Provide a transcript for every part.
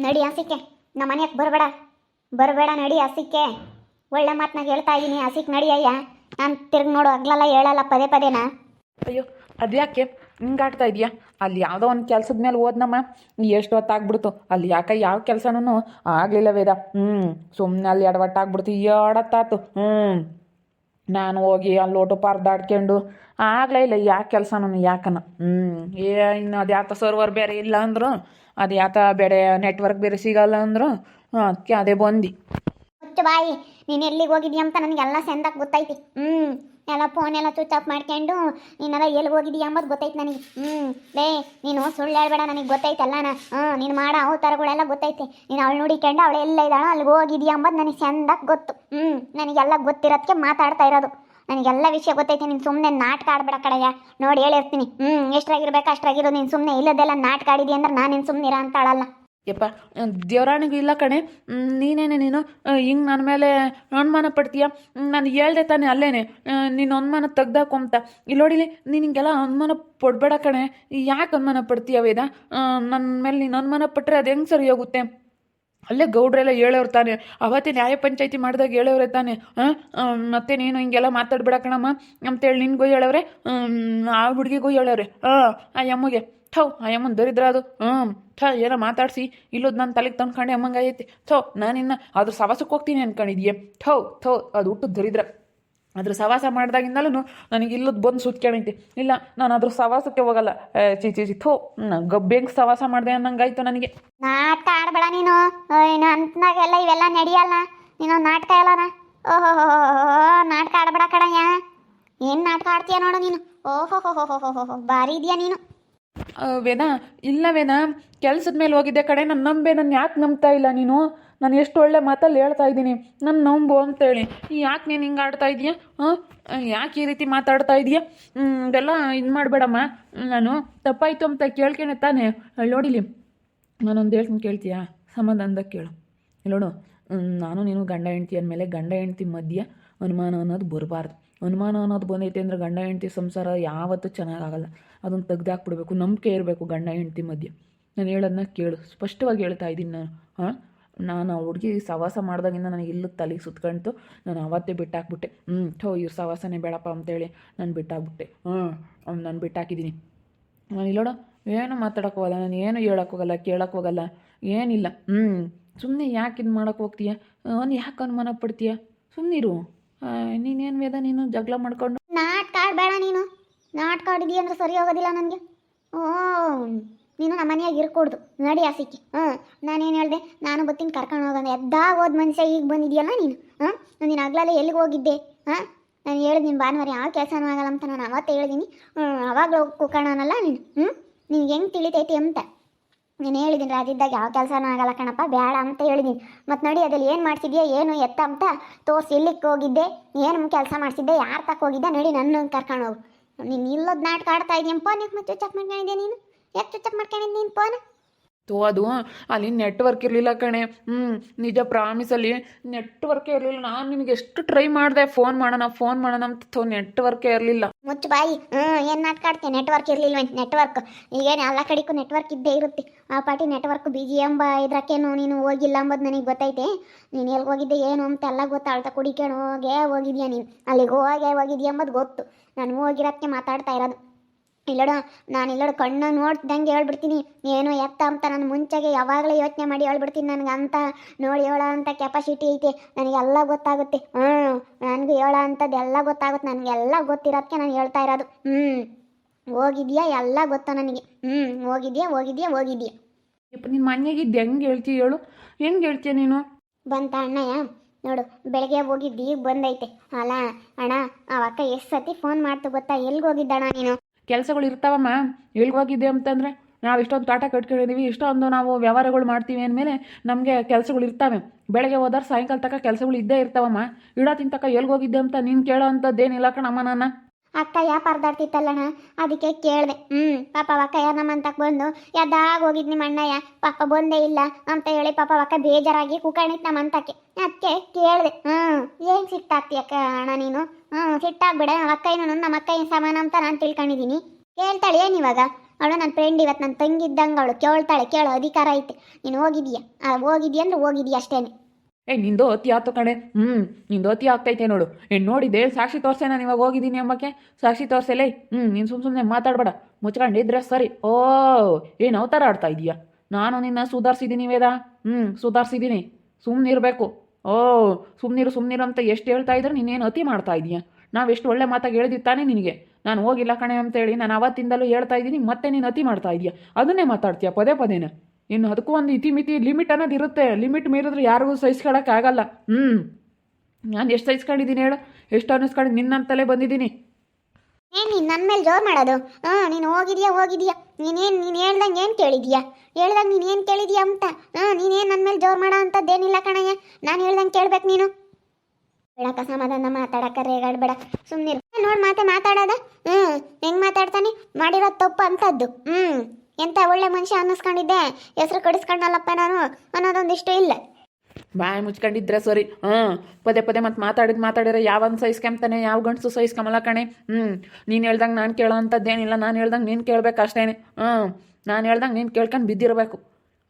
ನಡಿ ಹಸಿಕೆ. ನಮ್ಮ ಮನೆಯಕ್ಕೆ ಬರಬೇಡ. ಬರಬೇಡ ನಡಿ ಹಸಿಕೆ. ಒಳ್ಳೆ ಮಾತನಾಗ ಹೇಳ್ತಾ ಇದ್ದೀನಿ ಹಸಿಕ್ ನಡಿ ಅಯ್ಯ. ನಾನು ತಿರ್ಗಿ ನೋಡು, ಹಗ್ಲಲ್ಲ ಹೇಳಲ್ಲ, ಪದೇ ಪದೇನಾ. ಅಯ್ಯೋ, ಅದ್ಯಾಕೆ? ಹಿಂಗಾಡ್ತಾ ಇದೆಯಾ? ಅಲ್ಲಿ ಯಾವುದೋ ಒಂದು ಕೆಲಸದ ಮೇಲೆ ಹೋದ್ನಮ್ಮ. ಎಷ್ಟು ಹೊತ್ತಾಗ್ಬಿಡ್ತು. ಅಲ್ಲಿ ಯಾಕೆ ಯಾವ ಕೆಲಸನೂ ಆಗಲಿಲ್ಲ ವೇದ. ಹ್ಞೂ ಸುಮ್ಮನೆ ಅಲ್ಲಿ ಎಡವಟ್ಟಾಗ್ಬಿಡ್ತು. ಎಡತ್ತಾತು ಹ್ಞೂ ನಾನು ಹೋಗಿ ಅಲ್ಲಿ ಲೋಟು ಪರ್ದಾಡ್ಕೊಂಡು, ಆಗಲೇ ಇಲ್ಲ, ಯಾಕೆ ಕೆಲಸ ನಾನು ಯಾಕನ? ಹ್ಞೂ ಏ, ಇನ್ನು ಅದು ಯಾತ ಸರ್ವರ್ ಬೇರೆ ಇಲ್ಲ ಅಂದರು, ಅದು ಯಾತ ಬೇರೆ ನೆಟ್ವರ್ಕ್ ಬೇರೆ ಸಿಗಲ್ಲ ಅಂದರು ಅದಕ್ಕೆ ಅದೇ ಬಂದು. ಮುಚ್ಚು ಬಾಯಿ, ನೀನು ಎಲ್ಲಿಗೆ ಹೋಗಿದ್ಯಾ ಅಂತ ನನಗೆಲ್ಲ ಸೆಂದಾಗ ಗೊತ್ತೈತಿ. ಹ್ಞೂ ಎಲ್ಲ ಫೋನ್ ಎಲ್ಲ ಸ್ವಿಚ್ ಆಫ್ ಮಾಡ್ಕೊಂಡು ನೀನೆಲ್ಲ ಎಲ್ಲಿ ಹೋಗಿದ್ಯಾ ಅಂಬೋದು ಗೊತ್ತೈತೆ ನನಗೆ. ಹ್ಞೂ ಬೇ ನೀನು ಸುಳ್ಳು ಹೇಳ್ಬೇಡ ನನಗೆ ಗೊತ್ತೈತಲ್ಲನ ಹ್ಞೂ ನೀನು ಮಾಡೋ ಅವತಾರಗಳೆಲ್ಲ ಗೊತ್ತೈತಿ. ನೀನು ಅವಳು ನೋಡಿಕೊಂಡು ಅವಳು ಎಲ್ಲ ಇದ್ದಾಳೋ ಅಲ್ಲಿಗೆ ಹೋಗಿದ್ಯಾ ಅಂಬೋದು ನನಗೆ ಚೆಂದಾಗಿ ಗೊತ್ತು. ಹ್ಞೂ ನನಗೆಲ್ಲ ಗೊತ್ತಿರೋದಕ್ಕೆ ಮಾತಾಡ್ತಾ ಇರೋದು. ನನಗೆಲ್ಲ ವಿಷಯ ಗೊತ್ತೈತಿ, ನೀನು ಸುಮ್ಮನೆ ನಾಟಕ ಆಡ್ಬೇಡ ಕಡೆಯ ನೋಡಿ ಹೇಳಿರ್ತೀನಿ. ಹ್ಞೂ ಎಷ್ಟಾಗಿರ್ಬೇಕು ಅಷ್ಟಾಗಿರೋದು ನೀನು ಸುಮ್ಮನೆ ಇಲ್ಲದೆಲ್ಲ ನಾಟಕ ಆಡಿದಿ ಅಂದ್ರೆ ನಾನು ನೀನು ಸುಮ್ಮನಿರ ಅಂತ ಅಳಲ್ಲ ಯಪ್ಪ ದೇವರಾಣಿಗೂ ಇಲ್ಲ ಕಣೆ. ನೀನೇನೆ ನೀನು? ಹಿಂಗೆ ನನ್ನ ಮೇಲೆ ಅನುಮಾನ ಪಡ್ತೀಯ? ನಾನು ಹೇಳ್ದೆ ತಾನೆ ಅಲ್ಲೇನೆ. ನೀನು ಅನುಮಾನ ತೆಗ್ದಾಕೊಂತ ಇಲ್ಲಿ ನೋಡಿಲಿ ನೀನು ಹಿಂಗೆಲ್ಲ ಅನುಮಾನ ಪಡಬೇಡ ಕಣೆ. ಯಾಕೆ ಅನುಮಾನ ಪಡ್ತೀಯ ವೇದ? ನನ್ನ ಮೇಲೆ ನೀನು ಅನುಮಾನ ಪಟ್ಟರೆ ಅದು ಹೆಂಗೆ ಸರಿ ಹೋಗುತ್ತೆ? ಅಲ್ಲೇ ಗೌಡ್ರೆಲ್ಲ ಹೇಳೋರು ತಾನೆ. ಅವತ್ತೇ ನ್ಯಾಯ ಪಂಚಾಯತಿ ಮಾಡಿದಾಗ ಹೇಳೋರೆ ತಾನೆ. ಹಾಂ ಮತ್ತೆ ನೀನು ಹಿಂಗೆಲ್ಲ ಮಾತಾಡ್ಬೇಡ ಕಣಮ್ಮ. ಅಂತೇಳಿ ನಿನ್ಗೂ ಹೇಳವ್ರೆ. ಆ ಹುಡುಗಿಗೂ ಹೇಳೋರೆ ಹಾಂ ಆ ಯಮ್ಮಗೆ. ಥೌ ಯಮ್ಮನ್ ದರಿದ್ರ ಅದು. ಹ್ಞೂ ಥ, ಏನೋ ಮಾತಾಡ್ಸಿ. ಇಲ್ಲೋದು ನನ್ನ ತಲೆಗೆ ತಂದ್ಕೊಂಡೆ ಅಮ್ಮಂಗೆ ಐತಿ ಥೋ ನಾನಿನ್ನ ಅದ್ರ ಸವಾಸಕ್ಕೆ ಹೋಗ್ತೀನಿ ಅನ್ಕೊಂಡಿದ್ಯೆ. ಥೌ, ಥೋ, ಅದು ಹುಟ್ಟು ದರಿದ್ರ. ಅದ್ರ ಸವಾಸ ಮಾಡಿದಾಗಿಂದಲೂ ನನಗೆ ಇಲ್ಲದ್ ಬಂದು ಸುತ್ಕೊಂಡೈತಿ ಇಲ್ಲ, ನಾನು ಅದ್ರ ಸವಾಸಕ್ಕೆ ಹೋಗಲ್ಲ. ಚಿ ಚಿ ಚಿ ಥೋ ಗಬ್ಬೆಂಗೆ ಸವಾಸ ಮಾಡಿದೆ ಅನ್ನಂಗಾಯ್ತು ನನಗೆ. ನಾಟಕ ಆಡ್ಬೇಡ ನೀನು. ಅಂತನಾಗೆಲ್ಲ ಇವೆಲ್ಲ ನಡೆಯಲ್ಲ ನೀನು ನಾಟಕ ಎಲ್ಲನ? ಓಹೋ ನಾಟಕ ಆಡ್ಬೇಡ ಕಡಯ್ಯ ಏನು ನಾಟಕ ಆಡ್ತೀಯ ನೋಡು ನೀನು. ಓಹೋ ಹೋ ಹೋ ಹೋ ಹೋ ಭಾರಿ ಇದೆಯಾ ನೀನು. ವೇದ, ಇಲ್ಲ ವೇದ, ಕೆಲ್ಸದ ಮೇಲೆ ಹೋಗಿದ್ದೆ ಕಡೆ, ನಾನು ನಂಬೆ, ನಾನು ಯಾಕೆ ನಂಬ್ತಾ ಇಲ್ಲ ನೀನು? ನಾನು ಎಷ್ಟು ಒಳ್ಳೆ ಮಾತಲ್ಲಿ ಹೇಳ್ತಾ ಇದ್ದೀನಿ. ನಾನು ನಂಬು ಅಂತೇಳಿ. ಯಾಕೆ ನೀನು ಹಿಂಗೆ ಆಡ್ತಾ ಇದೀಯ? ಹಾಂ ಯಾಕೆ ಈ ರೀತಿ ಮಾತಾಡ್ತಾ ಇದೆಯಾ? ಇದೆಲ್ಲ ಇದು ಮಾಡಬೇಡಮ್ಮ. ನಾನು ತಪ್ಪಾಯ್ತು ಅಂತ ಕೇಳ್ಕೊಂಡೆ ತಾನೆ. ನೋಡಿಲಿ. ನಾನೊಂದು ಹೇಳ್ತೀನಿ ಕೇಳ್ತೀಯಾ? ಸಮಾಧಾನದ ಕೇಳು. ನೋಡು ನಾನು ನೀನು ಗಂಡ ಹೆಂಡ್ತಿ ಅಂದಮೇಲೆ ಗಂಡ ಹೆಂಡ್ತಿ ಮಧ್ಯೆ ಅನುಮಾನ ಅನ್ನೋದು ಬರಬಾರ್ದು. ಅನುಮಾನ ಅನ್ನೋದು ಬಂದೈತೆ ಅಂದರೆ ಗಂಡ ಹೆಂಡತಿ ಸಂಸಾರ ಯಾವತ್ತೂ ಚೆನ್ನಾಗಾಗಲ್ಲ. ಅದನ್ನು ತೆಗ್ದಾಕ್ಬಿಡ್ಬೇಕು, ನಂಬಿಕೆ ಇರಬೇಕು ಗಂಡ ಹೆಂಡತಿ ಮಧ್ಯೆ. ನಾನು ಹೇಳೋದನ್ನ ಕೇಳು, ಸ್ಪಷ್ಟವಾಗಿ ಹೇಳ್ತಾ ಇದ್ದೀನಿ ನಾನು. ಹಾಂ? ನಾನು ಹುಡುಗಿ ಸವಾಸ ಮಾಡಿದಾಗಿಂದ ನನಗೆ ಇಲ್ಲ ತಲೆಗೆ ಸುತ್ಕೊಂತು ನಾನು ಅವತ್ತೇ ಬಿಟ್ಟಾಕ್ಬಿಟ್ಟೆ. ಹ್ಞೂ ಥೋ, ಇವ್ರ ಸವಾಸನೇ ಬೇಡಪ್ಪ ಅಂತೇಳಿ ನಾನು ಬಿಟ್ಟಾಕ್ಬಿಟ್ಟೆ. ಹ್ಞೂ ನಾನು ಬಿಟ್ಟಾಕಿದ್ದೀನಿ. ನಾನು ಇಲ್ಲೋಡ, ಏನು ಮಾತಾಡಕ್ಕೆ ಹೋಗಲ್ಲ, ನಾನು ಏನು ಹೇಳಕ್ಕೆ ಹೋಗಲ್ಲ ಕೇಳಕ್ಕೆ ಹೋಗಲ್ಲ, ಏನಿಲ್ಲ. ಹ್ಞೂ ಸುಮ್ಮನೆ ಯಾಕೆ ಇದು ಮಾಡೋಕೆ ಹೋಗ್ತೀಯ? ಅವ್ನು ಯಾಕೆ ಅನುಮಾನ ಪಡ್ತೀಯ? ಸುಮ್ಮನಿರು ನೀನೇನು ವೇದ ನೀನು? ಜಗಳ ಮಾಡ್ಕೊಂಡು? ನಾಟಕ ಬೇಡ ನೀನು. ನಾಟಕ ಆಡಿದಿ ಅಂದ್ರೆ ಸರಿ ಹೋಗೋದಿಲ್ಲ ನನಗೆ. ಓ, ನೀನು ನಮ್ಮ ಮನೆಯಾಗ ಇರ್ಕೊಡ್ದು. ನಡಿ ಆಸಿಕೆ ಹ್ಞೂ ನಾನೇನು ಹೇಳಿದೆ? ನಾನು ಬತ್ತೀನಿ ಕರ್ಕೊಂಡು ಹೋಗೋಣ ಎದ್ದಾಗ ಹೋದ ಮನುಷ್ಯ ಈಗ ಬಂದಿದೆಯಲ್ಲ ನೀನು? ಹಾಂ ನೀನು ಆಗ್ಲಲ್ಲೇ ಎಲ್ಲಿಗೆ ಹೋಗಿದ್ದೆ? ಹಾಂ, ನಾನು ಹೇಳಿದ್ದೀನಿ ಭಾನುವಾರ ಯಾವ ಕೆಲಸನೂ ಆಗಲ್ಲ ಅಂತ ನಾನು ಅವತ್ತೇ ಹೇಳಿದ್ದೀನಿ ಹ್ಞೂ ಅವಾಗಲೂ ಕುಕ್ಕಣನಲ್ಲ ನೀನು? ಹ್ಞೂ ನಿನಗೆ ಹೆಂಗೆ ತಿಳಿತೈತಿ ಅಂತ. ನೀನು ಹೇಳಿದ್ದೀನಿ ರಾಜಿದ್ದಾಗ ಯಾವ ಕೆಲಸನೂ ಆಗಲ್ಲ ಕಣಪ್ಪ ಬೇಡ ಅಂತ ಹೇಳಿದ್ದೀನಿ ಮತ್ತು ನೋಡಿ ಅದ್ರಲ್ಲಿ ಏನು ಮಾಡ್ತಿದ್ಯಾ ಏನು ಎತ್ತ ಅಂತ ತೋರಿಸಿ ಇಲ್ಲಿಗೆ ಹೋಗಿದ್ದೆ, ಏನು ಕೆಲಸ ಮಾಡ್ತಿದ್ದೆ ಯಾರು ತಕ್ಕ ಹೋಗಿದ್ದೆ ನಡಿ ನನ್ನ ಕರ್ಕೊಂಡು ಹೋಗು. ನೀನು ಇಲ್ಲದ ನಾಟಕ ಆಡ್ತಾ ಯಾಕೆ ಮತ್ತೆ ಚೆಕ್ ಮಾಡ್ಕೊಂಡಿದ್ಯಾ ನೀನು? ಯಾಕೆ ಚಕ್ ಮಾಡ್ಕೊಂಡಿದ್ದೆ ನೀನು ಫೋನ್ ತೋ ಅದು ಅಲ್ಲಿ ನೆಟ್ವರ್ಕ್ ಇರಲಿಲ್ಲ ಕಣೆ. ಹ್ಞೂ ನಿಜ ಪ್ರಾಮಿಸಲ್ಲಿ ನೆಟ್ವರ್ಕೇ ಇರಲಿಲ್ಲ. ನಾನು ನಿನಗೆ ಎಷ್ಟು ಟ್ರೈ ಮಾಡಿದೆ. ಫೋನ್ ಮಾಡೋಣ ಫೋನ್ ಮಾಡೋಣ ಅಂತ ಥೋ ನೆಟ್ವರ್ಕೇ ಇರಲಿಲ್ಲ. ಮುಚ್ಚು ಬಾಯಿ. ಹ್ಞೂ ಏನು ಆಡ್ತೀಯ? ನೆಟ್ವರ್ಕ್ ಇರಲಿಲ್ಲ ನೆಟ್ವರ್ಕ್ ಈಗೇನು ಎಲ್ಲ ಕಡೆಗೂ ನೆಟ್ವರ್ಕ್ ಇದ್ದೇ ಇರುತ್ತೆ. ಆ ಪಾಟಿ ನೆಟ್ವರ್ಕ್ ಬಿಜಿ ಎಂಬ ಇದ್ರಕ್ಕೇನು ನೀನು ಹೋಗಿಲ್ಲ ಅಂಬೋದು ನನಗೆ ಗೊತ್ತೈತೆ. ನೀನು ಎಲ್ಲಿ ಹೋಗಿದ್ದೆ, ಏನು ಅಂತ ಎಲ್ಲ ಗೊತ್ತಾಳ್ತಾ ಕುಡಿಕೊಂಡು ಹೋಗೇ ಹೋಗಿದ್ಯಾ ನೀನು? ಅಲ್ಲಿಗೆ ಹೋಗೇ ಹೋಗಿದ್ಯಾ ಎಂಬುದು ಗೊತ್ತು. ನಾನು ಹೋಗಿರೋಕ್ಕೆ ಮಾತಾಡ್ತಾ ಇರೋದು. ಇಲ್ಲೋಡ ನಾನು ಇಲ್ಲಡ ಕಣ್ಣು ನೋಡ್ದಂಗೆ ಹೇಳ್ಬಿಡ್ತೀನಿ. ಏನು ಎತ್ತ ಅಂತ ನಾನು ಮುಂಚೆಗೆ ಯಾವಾಗಲೇ ಯೋಚನೆ ಮಾಡಿ ಹೇಳ್ಬಿಡ್ತೀನಿ ನನಗೆ ಅಂತ. ನೋಡಿ ಹೇಳ ಅಂತ ಕೆಪಾಸಿಟಿ ಐತೆ. ನನಗೆಲ್ಲ ಗೊತ್ತಾಗುತ್ತೆ. ಹ್ಞೂ ನನಗೂ ಹೇಳ ಅಂಥದ್ದು ಎಲ್ಲ ಗೊತ್ತಾಗುತ್ತೆ. ನನಗೆಲ್ಲ ಗೊತ್ತಿರೋದಕ್ಕೆ ನಾನು ಹೇಳ್ತಾ ಇರೋದು. ಹ್ಞೂ ಹೋಗಿದ್ಯಾ? ಎಲ್ಲ ಗೊತ್ತು ನನಗೆ. ಹ್ಞೂ ಹೋಗಿದ್ಯಾ? ಹೋಗಿದ್ಯಾ? ಹೋಗಿದ್ಯಾ? ನಿಮ್ಮ ನಿನ್ನ ಮನೆಗಿದ್ದು ಹೆಂಗೆ ಹೇಳ್ತೀಯ ಹೇಳು. ಹೆಂಗೆ ಹೇಳ್ತೀಯ ನೀನು? ಬಂತ ಅಣ್ಣಯ್ಯ? ನೋಡು ಬೆಳಗ್ಗೆ ಹೋಗಿದ್ದು ಈಗ ಬಂದೈತೆ. ಅಲ್ಲ ಅಣ್ಣ ಆ ಅಕ್ಕ ಎಷ್ಟು ಸತಿ ಫೋನ್ ಮಾಡ್ತು ಗೊತ್ತಾ? ಎಲ್ಲಿಗೆ ಹೋಗಿದ್ದಣ್ಣ ನೀನು? ಕೆಲಸಗಳು ಇರ್ತಾವಮ್ಮ ಹೋಗಿದ್ದೆ ಅಂತಂದರೆ ನಾವು ಇಷ್ಟೊಂದು ತಾಟ ಕಟ್ಕೊಂಡಿದ್ದೀವಿ ಇಷ್ಟೊಂದು ನಾವು ವ್ಯವಹಾರಗಳು ಮಾಡ್ತೀವಿ ಅಂದಮೇಲೆ ನಮಗೆ ಕೆಲಸಗಳು ಇರ್ತವೆ. ಬೆಳಗ್ಗೆ ಹೋದ್ರೆ ಸಾಯಂಕಾಲ ತನಕ ಕೆಲಸಗಳು ಇದ್ದೇ ಇರ್ತಾವಮ್ಮ ಇಡೋ ಎಲ್ಲಿ ಹೋಗಿದ್ದೆ ಅಂತ ನೀನು ಕೇಳೋ ಅಂಥದ್ದೇನಿಲ್ಲ ಕಣಮ್ಮ ನಾನು. ಅಕ್ಕ ಯಾ ಪರ್ದಾಡ್ತಿತ್ತಲ್ಲಣ್ಣ? ಅದಕ್ಕೆ ಕೇಳಿದೆ. ಹ್ಞೂ ಪಾಪ ಅಕ್ಕಯ್ಯ ನಮ್ಮಂತಕ್ಕೆ ಬಂದು ಎದ್ದಾಗ ಹೋಗಿದ್ ನಿಮ್ಮ ಅಣ್ಣಯ್ಯ? ಪಾಪ ಬಂದೇ ಇಲ್ಲ ಅಂತ ಹೇಳಿ ಪಾಪ ಅಕ್ಕ ಬೇಜಾರಾಗಿ ಕುಕಣಿತ್ ನಮ್ಮಂತಕ್ಕೆ ಅದಕ್ಕೆ ಕೇಳಿದೆ. ಹ್ಞೂ ಏನು ಸಿಟ್ಟಾಗ್ತಿ ಅಕ್ಕ ಅಣ್ಣ ನೀನು? ಹ್ಞೂ ಸಿಟ್ಟಾಗ್ಬೇಡ. ನಮ್ಮ ಅಕ್ಕ ಏನು ನಮ್ಮ ಅಕ್ಕಯ್ಯ ಸಮಾನ ಅಂತ ನಾನು ತಿಳ್ಕೊಂಡಿದ್ದೀನಿ ಕೇಳ್ತಾಳೆ ಏನು ಇವಾಗ? ಅವಳು ನನ್ನ ಫ್ರೆಂಡ್ ಇವತ್ತು ನನ್ನ ತಂಗಿ ಇದ್ದಂಗೆ ಅವಳು ಕೇಳ್ತಾಳೆ. ಕೇಳೋ ಅಧಿಕಾರ ಐತೆ. ನೀನು ಹೋಗಿದೀಯಾ? ಹೋಗಿದ್ಯಾ ಅಂದ್ರೆ ಹೋಗಿದೀಯ ಅಷ್ಟೇನೆ. ಏ, ನಿಂದು ಅತಿ ಆತು ಕಣೆ. ಹ್ಞೂ ನಿಂದು ಅತಿ ಆಗ್ತೈತೆ ನೋಡು. ಏನು ನೋಡಿದೆ ಸಾಕ್ಷಿ ತೋರ್ಸೆ ನಾನು ಇವಾಗ ಹೋಗಿದ್ದೀನಿ ಎಂಬಕ್ಕೆ ಸಾಕ್ಷಿ ತೋರ್ಸಲೇ ಹ್ಞೂ ನೀನು ಸುಮ್ಮ ಸುಮ್ಮನೆ ಮಾತಾಡಬೇಡ. ಮುಚ್ಕೊಂಡಿದ್ರೆ ಸರಿ. ಓ ಏನು ಅವತಾರ ಆಡ್ತಾ ಇದೀಯಾ? ನಾನು ನಿನ್ನ ಸುಧಾರಿಸಿದ್ದೀನಿ ವೇದ. ಹ್ಞೂ ಸುಧಾರಿಸಿದ್ದೀನಿ ಸುಮ್ಮನಿರಬೇಕು ಓ ಸುಮ್ಮನಿರು ಸುಮ್ಮನಿರು ಅಂತ ಎಷ್ಟು ಹೇಳ್ತಾ ಇದ್ರೆ ನೀನೇನು ಅತಿ ಮಾಡ್ತಾ ಇದೀಯಾ? ಎಷ್ಟು ಒಳ್ಳೆ ಮಾತಾಗಿ ಹೇಳಿದಿತ್ತಾನೆ ನಿನಗೆ. ನಾನು ಹೋಗಿಲ್ಲ ಕಣೆ ಅಂತೇಳಿ ನಾನು ಅವತ್ತಿಂದಲೂ ಹೇಳ್ತಾ ಇದ್ದೀನಿ ಮತ್ತೆ ನೀನು ಅತಿ ಮಾಡ್ತಾ ಇದೀಯಾ? ಅದನ್ನೇ ಮಾತಾಡ್ತೀಯ ಪದೇ ಪದೇನ? ಇನ್ನು ಅದಕ್ಕೂ ಒಂದು ಇತಿಮಿತಿ ಲಿಮಿಟ್ ಅನ್ನೋದು ಇರುತ್ತೆ. ಲಿಮಿಟ್ ಮೀರಿದ್ರೆ ಯಾರಿಗೂ ಸಹಿಸ್ಕೊಳಕ್ಕಾಗಲ್ಲ ಹ್ಞೂ ನಾನು ಎಷ್ಟು ಸಹಿಸ್ಕೊಂಡಿದ್ದೀನಿ ಹೇಳು? ಎಷ್ಟು ಅನ್ನಿಸ್ಕೊಂಡು ನಿನ್ನಂತಲೇ ಬಂದಿದ್ದೀನಿ. ಏನು ನೀನು ನನ್ನ ಮೇಲೆ ಜೋರು ಮಾಡೋದು? ಹಾಂ ನೀನು ಹೋಗಿದ್ಯಾ ಹೋಗಿದ್ಯಾ? ನೀನೇನು ನೀನು ಹೇಳ್ದಂಗೆ ಏನು ಕೇಳಿದ್ಯಾ? ಹೇಳ್ದಂಗೆ ನೀನು ಏನು ಕೇಳಿದ್ಯಾ ಅಂತ? ಹಾಂ ನೀನೇನು ನನ್ನ ಮೇಲೆ ಜೋರು ಮಾಡೋ ಅಂಥದ್ದೇನಿಲ್ಲ ಕಣಯ್ಯ. ನಾನು ಹೇಳ್ದಂಗೆ ಕೇಳ್ಬೇಕು ನೀನು. ಬೇಡಕ್ಕ ಸಮಾಧಾನ ಮಾತಾಡಕ್ಕ ರೇಗಾಡ್ಬೇಡ ಸುಮ್ಮನಿರು ನೋಡಿ ಮಾತೆ ಮಾತಾಡೋದ? ಹ್ಞೂ ಹೆಂಗೆ ಮಾತಾಡ್ತಾನೆ? ಮಾಡಿರೋದು ತಪ್ಪು ಅಂಥದ್ದು ಹ್ಞೂ ಎಂಥ ಒಳ್ಳೆ ಮನುಷ್ಯ ಅನ್ನಿಸ್ಕೊಂಡಿದ್ದೆ? ಹೆಸರು ಕಡಿಸ್ಕೊಂಡಲ್ಲಪ್ಪ ನಾನು? ಅನ್ನೋದೊಂದಿಷ್ಟು ಇಲ್ಲ. ಬಾಯಿ ಮುಚ್ಕೊಂಡಿದ್ರೆ ಸರಿ. ಹಾಂ ಪದೇ ಪದೇ ಮತ್ತೆ ಮಾತಾಡಿದ್ ಮಾತಾಡಿದ್ರೆ ಯಾವನ್ ಸಹಿಸ್ಕೊಂತಾನೆ? ಯಾವ ಗಂಡಸು ಸಹಿಸ್ಕೊಂಬಲ್ಲ ಕಣೆ? ಹ್ಞೂ. ನೀನು ಹೇಳ್ದಂಗೆ ನಾನು ಕೇಳೋ ಅಂಥದ್ದೇನಿಲ್ಲ ನಾನು ಹೇಳ್ದಂಗೆ ನೀನು ಕೇಳಬೇಕು ಅಷ್ಟೇನೆ ಹಾಂ ನಾನು ಹೇಳ್ದಂಗೆ ನೀನು ಕೇಳ್ಕೊಂಡು ಬಿದ್ದಿರಬೇಕು.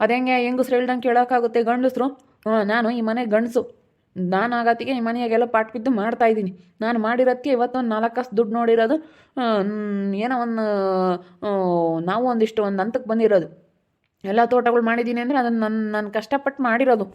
ಅದೇಂಗೆ ಹೆಂಗಸ್ರು ಹೇಳ್ದಂಗೆ ಕೇಳೋಕ್ಕಾಗುತ್ತೆ ಗಂಡಸ್ರು? ಹ್ಞೂ. ನಾನು ಈ ಮನೆ ಗಂಡಸು. ನಾನು ಆಗತ್ತಿಗೆ ನಿಮ್ಮ ಮನೆಯಾಗೆಲ್ಲ ಪಾಟ್ ಬಿದ್ದು ಮಾಡ್ತಾ ಇದ್ದೀನಿ. ನಾನು ಮಾಡಿರೋದಕ್ಕೆ ಇವತ್ತೊಂದು ನಾಲ್ಕು ಕಾಸು ದುಡ್ಡು ನೋಡಿರೋದು. ಏನೋ ಒಂದು ನಾವು ಒಂದಿಷ್ಟು ಒಂದು ಹಂತಕ್ಕೆ ಬಂದಿರೋದು. ಎಲ್ಲ ತೋಟಗಳು ಮಾಡಿದ್ದೀನಿ ಅಂದರೆ ಅದನ್ನು ನನ್ನ ನಾನು ಕಷ್ಟಪಟ್ಟು ಮಾಡಿರೋದು.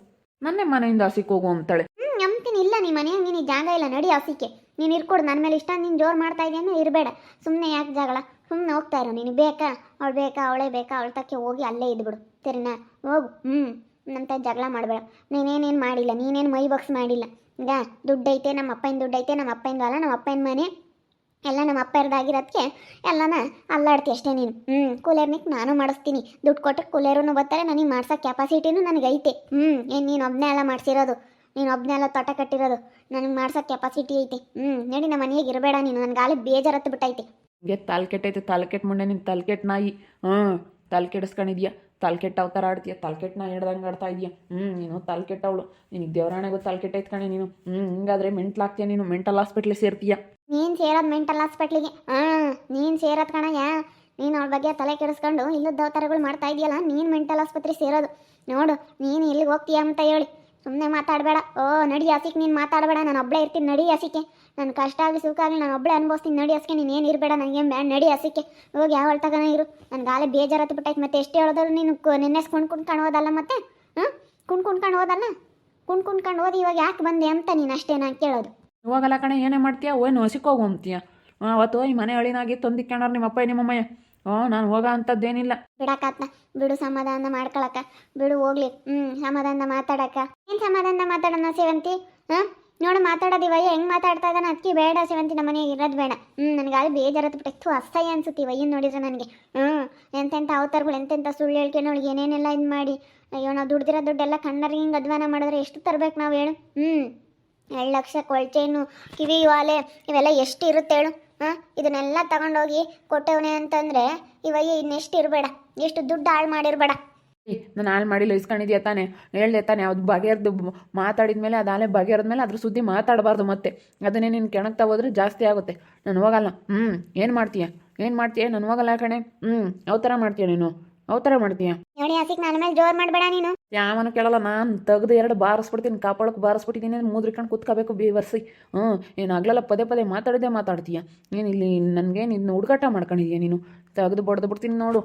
ನನ್ನೇ ಮನೆಯಿಂದ ಹಸಿಕ್ ಹೋಗು ಅಂತಳೆ. ಹ್ಞೂ ನಂಬ್ತೀನಿ ಇಲ್ಲ ನಿಮ್ಮ ಮನೆಯ ನಿನಗೆ ಜಾಗ ಇಲ್ಲ, ನಡಿ ಹಸಿಕೆ. ನೀನು ಇರ್ಕೊಡು ನನ್ನ ಮೇಲೆ ಇಷ್ಟ ನೀನು ಜೋರು ಮಾಡ್ತಾ ಇದೆಯಾ ಇರಬೇಡ. ಸುಮ್ಮನೆ ಯಾಕೆ ಜಗಳ? ಸುಮ್ಮನೆ ಹೋಗ್ತಾ ಇರೋ ನೀನು ಬೇಕಾ? ಅವಳು ಬೇಕಾ? ಅವಳೇ ಬೇಕಾ? ಅವಳ ತಕ್ಕೆ ಹೋಗಿ ಅಲ್ಲೇ ಇದ್ಬಿಡು. ಸರಿನಾ? ಹೋಗು. ಹ್ಞೂ ನಂತ ಜಗಳ ಮಾಡಬೇಡ. ನೀನೇನೇನು ಮಾಡಿಲ್ಲ, ನೀನೇನು ಮೈ ಬಾಕ್ಸ್ ಮಾಡಿಲ್ಲ. ಈಗ ದುಡ್ಡೈತೆ, ನಮ್ಮ ಅಪ್ಪನ ದುಡ್ಡೈತೆ, ನಮ್ಮ ಅಪ್ಪನ ಅಲ್ಲ ನಮ್ಮ ಅಪ್ಪನ ಮನೆ, ಎಲ್ಲ ನಮ್ಮ ಅಪ್ಪ ಇರೋದಾಗಿರೋದಕ್ಕೆ ಎಲ್ಲನ ಅಲ್ಲಾಡ್ತಿ ಅಷ್ಟೇ ನೀನು. ಹ್ಞೂ ಕೂಲರ್ನಿಗೆ ನಾನು ಮಾಡಿಸ್ತೀನಿ. ದುಡ್ಡು ಕೊಟ್ಟರೆ ಕೂಲರೂ ಬರ್ತಾರೆ, ನನಗೆ ಮಾಡ್ಸೋ ಕೆಪಾಸಿಟಿನೂ ನನಗೆ ಐತೆ ಹ್ಞೂ ಏನು ನೀನು ಒಬ್ಬನೇ ಎಲ್ಲ ಮಾಡಿಸಿರೋದು. ನೀನು ಒಬ್ಬನೇ ಎಲ್ಲ ತೋಟ ಕಟ್ಟಿರೋದು. ನನಗೆ ಮಾಡ್ಸೋ ಕೆಪಾಸಿಟಿ ಐತೆ. ಹ್ಞೂ ನೋಡಿ ನಮ್ಮ ಮನೆಗೆ ಇರಬೇಡ ನೀನು. ನನ್ನ ಗಾಳಿ ಬೇಜಾರತ್ತು ಬಿಟ್ಟೈತೆ ಹಂಗೆ ತಲೆ ಕೆಟ್ಟೈತೆ ತಲೆ ಕೆಟ್ಟ ಮುಂಡೆ ನಿನ್ನ ತಲೆ ನಾಯಿ. ಹ್ಞೂ ತಲೆ ಕೆಡಿಸ್ಕೊಂಡಿದ್ಯಾ ತಲೆ ಕೆಟ್ಟ ಅವತಾರ ಆಡ್ತೀಯ? ತಲೆ ಕೆಟ್ಟ ನಾ ಹಿಡ್ದಂಗೆ ಆಡ್ತಾ ಇದೀಯ ಹ್ಞೂ ನೀನು ತಲೆಕೆಟ್ಟವಳು ನಿನಗೆ ದೇವರಾಣೆಗೂ ತಲೆ ಕೆಟ್ಟೈತೆ ಕಣೆ ನೀನು. ಹ್ಞೂ ಹಿಂಗಾದ್ರೆ ಮೆಂಟ್ಲಾಗ್ತೀಯ ನೀನು? ಮೆಂಟಲ್ ಹಾಸ್ಪಿಟ್ಲಿಗೆ ಸೇರ್ತೀಯ? ನೀನು ಸೇರೋದು ಮೆಂಟಲ್ ಹಾಸ್ಪಿಟ್ಲಿಗೆ. ಹಾಂ, ನೀನು ಸೇರೋದು ಕಣಯ್ಯ. ನೀನು ಅವಳ ಬಗ್ಗೆ ತಲೆ ಕೆಡಿಸ್ಕೊಂಡು ಇಲ್ಲದ ಅವತಾರಗಳು ಮಾಡ್ತಾ ಇದೆಯಲ್ಲ, ನೀನು ಮೆಂಟಲ್ ಆಸ್ಪತ್ರೆ ಸೇರೋದು. ನೋಡು, ನೀನು ಎಲ್ಲಿಗೆ ಹೋಗ್ತೀಯ ಅಂತ ಹೇಳಿ. ಸುಮ್ಮನೆ ಮಾತಾಡಬೇಡ. ಓ, ನಡಿ ಹಸಿಗೆ ನೀನು ಮಾತಾಡಬೇಡ. ನಾನು ಒಬ್ಬಳೇ ಇರ್ತೀನಿ, ನಡಿ ಹಸಿಕೆ. ನನ್ನ ಕಷ್ಟ ಆಗಲಿ ಸುಖ ಆಗಲಿ ನಾನು ಒಬ್ಬಳೇ ಅನುಭವಿಸ್ತೀನಿ, ನಡಿ ಹಸಿಕೆ. ನೀನು ಏನು ಇರಬೇಡ ಏನು ಬ್ಯಾಡ, ನಡಿ ಹಸಿಕೆ. ಹೋಗಿ ಯಾವ ಹೊಳ್ತಾಗ ಇರು. ನನ್ನ ಗಾಲೆ ಬೇಜಾರತ್ತು ಬಿಟ್ಟೈತೆ ಮತ್ತೆ ಎಷ್ಟು ಹೇಳಿದ್ರು ನೀನು ನಿನ್ನೆ ಕುಣ್ ಕುಣ್ಕೊಂಡು ಹೋದಲ್ಲ ಮತ್ತೆ? ಹಾಂ? ಕುಣ್ ಕುಣ್ಕೊಂಡು ಹೋದಲ್ಲ? ಕುಣ್ ಕುಣ್ಕೊಂಡು ಹೋದಿ ಇವಾಗ ಯಾಕೆ ಬಂದೆ ಅಂತ ನೀನು ಅಷ್ಟೇ ನಾನು ಕೇಳೋದು. ಇವಾಗಲ್ಲ ಕಣೆ ಏನೇ ಮಾಡ್ತೀಯ? ಓ ಹಸಿಕೋಗಿ ಹೋಗ್ತೀಯ ಅವತ್ತು ಈ ಮನೆ ಅಳಿನಾಗಿ ನಿಮ್ಮ ಅಪ್ಪ ನಿಮ್ಮಮ್ಮಯ್ಯ. ಹ್ಞೂ ನಾನು ಹೋಗೋ ಅಂತದ್ದೇನಿಲ್ಲ. ಬಿಡಕಾತ್ನ ಬಿಡು, ಸಮಾಧಾನ ಮಾಡ್ಕೊಳಕ ಬಿಡು, ಹೋಗ್ಲಿ. ಹ್ಮ್, ಸಮಾಧಾನ ಮಾತಾಡಕ ಏನ್ ಸಮಾಧಾನ ಮಾತಾಡೋಣ ಸೇವಂತಿ? ಹ? ನೋಡು ಮಾತಾಡೋದು ಹೆಂಗ್ ಮಾತಾಡ್ತಾ ಇದ್ದಾನೆ ಅದಕ್ಕೆ ಬೇಡ ಸೇವಂತಿ, ನಮ್ಮ ಮನೆಗೆ ಇರೋದು ಬೇಡ. ಹ್ಞೂ ನನಗೆ ಅಲ್ಲಿ ಬೇಜಾರತ್ತು ಬಿಟ್ಟು ಅಸಹ್ಯ ಅನ್ಸುತ್ತೆ ಇವಯ್ಯನ್ ನೋಡಿದ್ರೆ ನನಗೆ. ಹ್ಮ್ ಎಂತೆಂಥ ಅವತಾರಗಳು ಎಂತೆಂಥ ಸುಳ್ಳು ಹೇಳ್ಕೊಂಡು ಏನೇನೆಲ್ಲ ಇದು ಮಾಡಿ. ಅಯ್ಯೋ, ನಾವು ದುಡ್ದಿರೋ ದುಡ್ಡೆಲ್ಲ ಕಣ್ಣರಿಗೆ ಹಿಂಗೆ ಅಧ್ವಾನ ಮಾಡಿದ್ರೆ ಎಷ್ಟು ತರ್ಬೇಕು ನಾವು ಹೇಳು? ಹ್ಮ್. ಎರಡು ಲಕ್ಷ ಕೊಳ್ಚೇನು ಕಿವಿ, ವಾಲೆ, ಇವೆಲ್ಲ ಎಷ್ಟು ಇರುತ್ತೆ ಹೇಳು? ಹಾಂ? ಇದನ್ನೆಲ್ಲ ತಗೊಂಡೋಗಿ ಕೊಟ್ಟವನೆ ಅಂತಂದರೆ ಇವಯ್ಯ ಇನ್ನೆಷ್ಟು ಇರಬೇಡ. ಎಷ್ಟು ದುಡ್ಡು ಹಾಳು ಮಾಡಿರಬೇಡ. ನಾನು ಹಾಳು ಮಾಡಿಲ್ಲ ಇಸ್ಕೊಂಡಿದ್ಯಾ ತಾನೆ? ಹೇಳ್ದೆ ತಾನೆ, ಅದು ಬಗೆಹರ್ದು ಮಾತಾಡಿದ ಮೇಲೆ, ಅದು ಆಲೆ ಬಗೆಹರಿದ್ಮೇಲೆ ಅದ್ರ ಸುದ್ದಿ ಮಾತಾಡಬಾರ್ದು ಮತ್ತೆ. ಅದನ್ನೇ ನೀನು ಕೆಣಕ್ತಾ ಹೋದ್ರೆ ಜಾಸ್ತಿ ಆಗುತ್ತೆ. ನಾನು ಹೋಗಲ್ಲ. ಹ್ಞೂ ಏನು ಮಾಡ್ತೀಯ? ಏನು ಮಾಡ್ತೀಯ? ನಾನು ಹೋಗಲ್ಲ ಕಣೆ. ಹ್ಞೂ ಯಾವ ಥರ ಮಾಡ್ತೀಯ ನೀನು? ಯಾವ ಥರ ಮಾಡ್ತೀಯ? ನೋಡಿ ಹಸಿಕ್ ನನ್ನ ಮೇಲೆ ಜೋರ್ ಮಾಡಬೇಡ ನೀನು. ಯಾವನು ಕೇಳಲ್ಲ ನಾನು ತೆಗ್ದು ಎರಡು ಬಾರಿಸ್ಬಿಡ್ತೀನಿ ಕಾಪಾಡಕ್ಕೆ ಬಾರಿಸ್ಬಿಟ್ಟಿದ್ದೀನಿ ಮೂದ್ರಿಕೊಂಡು ಕುತ್ಕೋಬೇಕು ಬೇವರ್ಸಿ. ಹ್ಞೂ ಏನು ಆಗ್ಲಲ್ಲ ಪದೇ ಪದೇ ಮಾತಾಡೋದೇ ಮಾತಾಡ್ತೀಯ. ನೀನು ಇಲ್ಲಿ ನನಗೆ ನಿನ್ನ ಹುಡುಗಾಟ ಮಾಡ್ಕೊಂಡಿದ್ಯಾ ನೀನು? ತೆಗೆದು ಬಡ್ದು ಬಿಡ್ತೀನಿ ನೋಡು.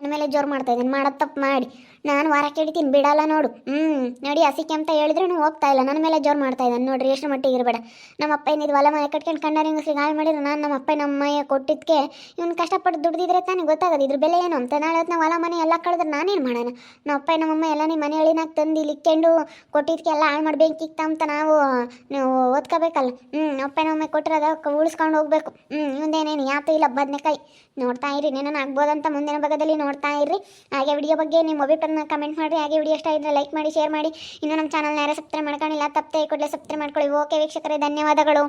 ನನ್ನ ಮೇಲೆ ಜೋರ್ ಮಾಡ್ತಾ ಇದ್ದೀನಿ. ಮಾಡೋದು ತಪ್ಪು ಮಾಡಿ. ನಾನು ವಾರ ಕೇಳ್ತೀನಿ ಬಿಡಲ್ಲ ನೋಡು. ಹ್ಞೂ ನೋಡಿ ಹಸಿಕೆ ಅಂತ ಹೇಳಿದ್ರು ಹೋಗ್ತಾ ಇಲ್ಲ. ನನ್ನ ಮೇಲೆ ಜೋರ್ ಮಾಡ್ತಾ ಇದ್ದಾನೆ ನೋಡ್ರಿ, ಎಷ್ಟು ಮಟ್ಟಿಗೆ ಇರಬೇಡ. ನಮ್ಮ ಅಪ್ಪ ಹೊಲ ಮನೆ ಕಟ್ಕೊಂಡು ಕಂಡ ಹೆಂಗಸ್ರಿಗೆ ಹಾಳು ಮಾಡಿದ್ರೆ, ನಾನು ನಮ್ಮ ಅಪ್ಪ ನಮ್ಮ ಅಮ್ಮಯ್ಯ ಕೊಟ್ಟಿದ್ದಕ್ಕೆ ಇವ್ನು ಕಷ್ಟಪಟ್ಟು ದುಡ್ದಿದ್ರೆ ತಾನೇ ಗೊತ್ತಾಗೋದು. ಇದ್ರ ಬೆಲೆ ಏನು ಅಂತ. ನಾಳೆ ಹೊತ್ತು ಹೊಲ ಮನೆ ಎಲ್ಲ ಕಳೆದ್ರೆ ನಾನೇನು ಮಾಡೋಣ? ನಮ್ಮ ಅಪ್ಪ ನಮ್ಮಮ್ಮ ಎಲ್ಲ ನಿಮ್ಮ ಮನೆ ಹಳಿನಾಗ ತಂದು ಇಲ್ಲಿ ಕೆಂಡು ಕೊಟ್ಟಿದ್ದಕ್ಕೆ ಎಲ್ಲ ಹಾಳು ಮಾಡ್ಬೇಕಿತ್ತ ಅಂತ ನಾವು ಓದ್ಕೋಬೇಕಲ್ಲ. ಹ್ಞೂ ಅಪ್ಪ ನಮ್ಮಮ್ಮ ಕೊಟ್ಟಿರೋದು ಉಳಿಸ್ಕೊಂಡು ಹೋಗ್ಬೇಕು. ಹ್ಞೂ ಮುಂದೇನೇನು, ಯಾತು ಇಲ್ಲ, ಬದನೆಕಾಯಿ. ನೋಡ್ತಾ ಇರಿನೇನೋ ಆಗ್ಬೋದಂತ ಮುಂದಿನ ಭಾಗದಲ್ಲಿ ನೋಡ್ತಾ ಇರ್ರಿ. ಹಾಗೆ ವಿಡಿಯೋ ಬಗ್ಗೆ ನಿಮ್ಮ ಅಭಿಪ್ರಾಯನ ಕಮೆಂಟ್ ಮಾಡಿರಿ. ಹಾಗೆ ವಿಡಿಯೋ ಇಷ್ಟ ಇದ್ದರೆ ಲೈಕ್ ಮಾಡಿ ಶೇರ್ ಮಾಡಿ. ಇನ್ನೂ ನಮ್ಮ ಚಾನಲ್ನ ಯಾರು ಸಬ್ಸ್ಕ್ರೈಬ್ ಮಾಡ್ಕೊಂಡಿಲ್ಲ, ತಪ್ಪದೆ ಕೂಡಲೇ ಸಬ್ಸ್ಕ್ರೈಬ್ ಮಾಡ್ಕೊಳ್ಳಿ. ಓಕೆ ವೀಕ್ಷಕರೇ, ಧನ್ಯವಾದಗಳು.